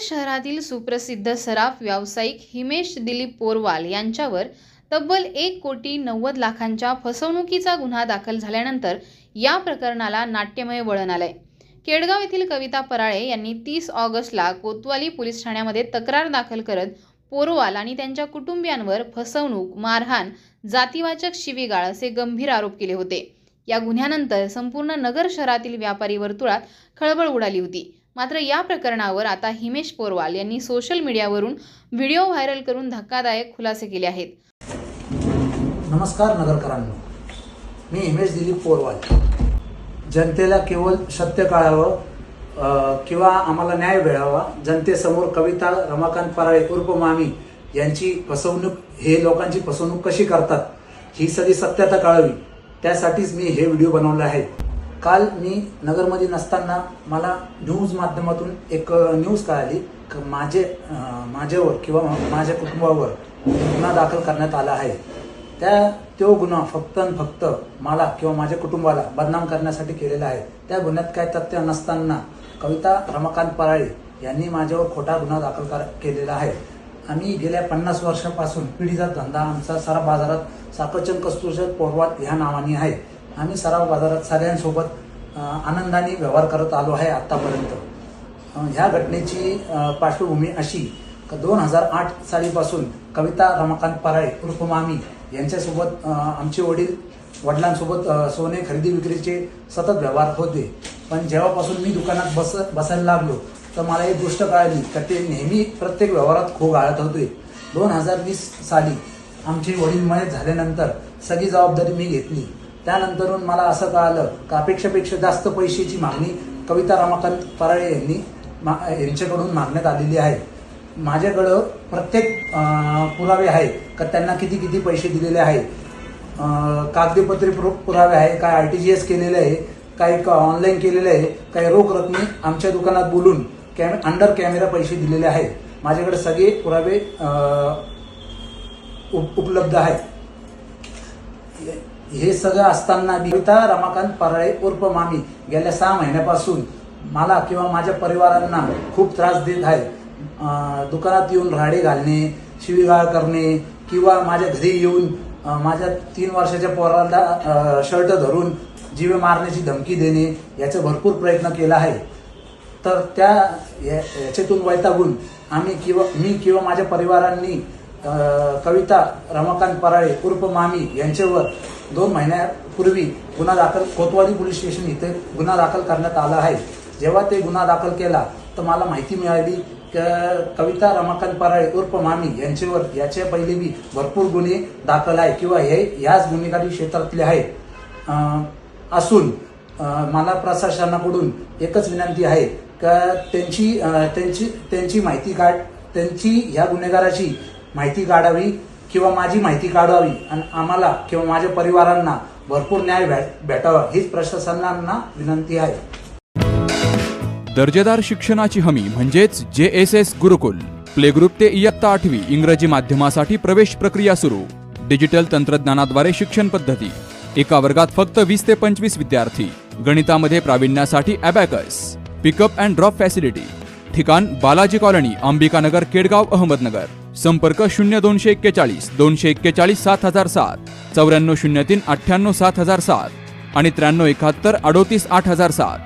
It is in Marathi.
शहरातील सुप्रसिद्ध सराफ व्यावसायिक हिमेश दिलीप पोरवाल यांच्यावर तब्बल एक कोटी नव्वद लाखांच्या फसवणुकीचा गुन्हा दाखल झाल्यानंतर या प्रकरणाला नाट्यमय वळण आलंय. केडगाव येथील कविता पराळे यांनी तीस ऑगस्टला कोतवाली पोलीस ठाण्यामध्ये तक्रार दाखल करत पोरवाल आणि त्यांच्या कुटुंबियांवर फसवणूक मारहाण जातीवाचक शिवीगाळ असे गंभीर आरोप केले होते. या गुन्ह्यानंतर संपूर्ण नगर शहरातील व्यापारी वर्तुळात खळबळ उडाली होती. मात्र या प्रकरणावर आता हिमेश पोरवाल यांनी सोशल मीडियावरून व्हिडिओ व्हायरल करून धक्कादायक खुलासे केले आहेत. नमस्कार नगरकरांनो. मी हिमेश दिलीप पोरवाल. जनतेला केवळ सत्य कळावं किंवा आम्हाला न्याय मिळावा जनतेसमोर कविता रमाकांत पराळे उर्फ मामी यांची फसवणूक हे लोकांची फसवणूक कशी करतात ही सगळी सत्यता कळावी. त्यासाठीच मी हे व्हिडिओ बनवले आहेत काल मी नगरमध्ये नसताना मला न्यूज माध्यमातून एक न्यूज कळाली. क- माझे माझ्यावर किंवा माझ्या कुटुंबावर गुन्हा दाखल करण्यात आला आहे. त्या तो गुन्हा फक्त आणि फक्त मला किंवा माझ्या कुटुंबाला बदनाम करण्यासाठी केलेला आहे. त्या गुन्ह्यात काय तथ्य नसताना कविता रमाकांत पराळे यांनी माझ्यावर खोटा गुन्हा दाखल कर- केलेला आहे. आम्ही गेल्या पन्नास वर्षापासून पिढीचा धंदा आमचा सारा बाजारात साखरचंद कस्तुरचंद पोरवाल ह्या नावाने आहे. आम्ही सराव बाजारात सगळ्यांसोबत आनंदाने व्यवहार करत आलो आहे आतापर्यंत. ह्या घटनेची पार्श्वभूमी अशी दोन हजार आठ सालीपासून कविता रमाकांत पराळे उर्फ मामी यांच्यासोबत आमचे वडील वडिलांसोबत सोने खरेदी विक्रीचे सतत व्यवहार होते. पण जेव्हापासून मी दुकानात बस बसायला लागलो तर मला एक गोष्ट कळाली का ते नेहमी प्रत्येक व्यवहारात खो गाळत होते. दोन हजार वीस साली आमचे वडील मयत झाल्यानंतर सगळी जबाबदारी मी घेतली. त्यानंतरून मला असं कळालं का अपेक्षेपेक्षा जास्त पैशाची मागणी कविता रमाकांत पराळे यांनी मा- यांच्याकडून मागण्यात आलेली आहे. माझ्याकडं प्रत्येक पुरावे आहे का त्यांना किती किती पैसे दिलेले आहे कागदीपत्री कागदपत्रे पुर- पुरावे आहे काय आर टी जी एस केलेले आहे काय ऑनलाईन केलेले आहे काही रोख रकमी आमच्या दुकानात बोलून कॅमे अंडर कॅमेरा पैसे दिलेले आहेत. माझ्याकडे सगळे पुरावे उप- उपलब्ध आहेत. हे सगळं असताना बिता रमाकांत पराळे उर्फ मामी गेल्या सहा महिन्यापासून मला किंवा माझ्या परिवारांना खूप त्रास देत आहे दुकानात येऊन राडे घालणे शिवीगाळ करणे किंवा माझ्या घरी येऊन माझ्या तीन वर्षाच्या पोराला शर्ट धरून जीवे मारण्याची धमकी देणे याचा भरपूर प्रयत्न केला आहे. तर त्या या- याच्यातून वैतागून आम्ही किंवा मी किंवा माझ्या परिवारांनी कविता रमाकांत पराळे उर्फ मामी यांच्यावर दोन महिन्यापूर्वी गुन्हा दाखल कोतवाली पोलीस स्टेशन इथे गुन्हा दाखल करण्यात आला आहे. जेव्हा ते गुन्हा दाखल केला तर मला माहिती मिळाली क- कविता रमाकांत पराळे उर्फ मामी यांच्यावर याच्या पहिले बी भरपूर गुन्हे दाखल आहे किंवा हे याच गुन्हेगारी क्षेत्रातले आहेत. असून मला प्रशासनाकडून एकच विनंती आहे का त्यांची त्यांची त्यांची माहिती काढ त्यांची ह्या गुन्हेगाराची माहिती काढावी. किंवा माझी माहिती काढावी आणि आम्हाला किंवा माझ्या परिवारांना भरपूर न्याय भेटावा हीच प्रशासनांना विनंती आहे. दर्जेदार शिक्षणाची हमी म्हणजेच J S S Gurukul. Play group ते इयत्ता आठवी इंग्रजी माध्यमासाठी प्रवेश प्रक्रिया सुरू. डिजिटल तंत्रज्ञानाद्वारे शिक्षण पद्धती. एका वर्गात फक्त वीस ते पंचवीस विद्यार्थी. गणितामध्ये प्रावीण्यासाठी abacus pickup and drop facility ठिकाण बालाजी कॉलनी अंबिकानगर केडगाव अहमदनगर. संपर्क शून्य दोनशे एक्केचाळीस दोनशे एक्केचाळीस सात हजार सात चौऱ्याण्णव शून्य तीन अठ्ठ्याण्णव सात हजार सात आणि त्र्याण्णव एकाहत्तर अडोतीस आठ हजार सात.